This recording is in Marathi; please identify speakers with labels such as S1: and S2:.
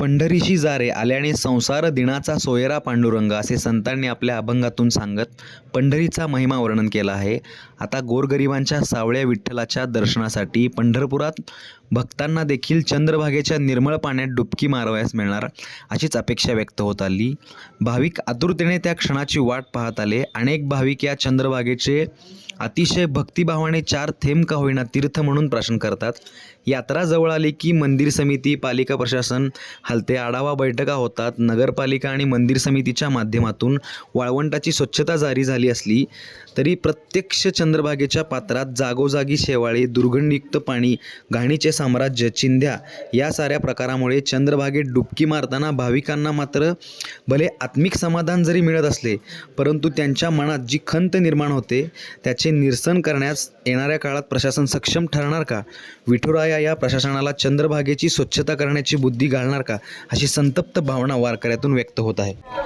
S1: पंढरीशी जारे आल्याने संसार दिनाचा सोयरा पांडुरंग असे संतांनी आपल्या अभंगातून सांगत पंढरीचा महिमा वर्णन केला आहे. आता गोरगरिबांच्या सावळ्या विठ्ठलाच्या दर्शनासाठी पंढरपुरात भक्तांना देखील चंद्रभागेच्या निर्मळ पाण्यात डुबकी मारवायस मिळणार अशीच अपेक्षा व्यक्त होत आली. भाविक आतुरतेने त्या क्षणाची वाट पाहत आले. अनेक भाविक या चंद्रभागेचे अतिशय भक्तिभावाने चार थेंब का होईना तीर्थ म्हणून प्राशन करतात. यात्रा जवळ आली की मंदिर समिती पालिका प्रशासन हलते आढावा बैठका होतात. नगरपालिका आणि मंदिर समितीच्या माध्यमातून वाळवंटाची स्वच्छता जारी झाली असली तरी प्रत्यक्ष चंद्रभागेच्या पात्रात जागोजागी शेवाळे दुर्गंधयुक्त पाणी घाणीचे साम्राज्य चिंध्या या साऱ्या प्रकारामुळे चंद्रभागेत डुबकी मारताना भाविकांना मात्र भले आत्मिक समाधान जरी मिळत असले परंतु त्यांच्या मनात जी खंत निर्माण होते त्याचे निरसन करण्यास येणाऱ्या काळात प्रशासन सक्षम ठरणार का? विठुराया या प्रशासनाला चंद्रभागेची स्वच्छता करण्याची बुद्धी घालणार का? अशी संतप्त भावना वारकऱ्यातून व्यक्त होत आहे.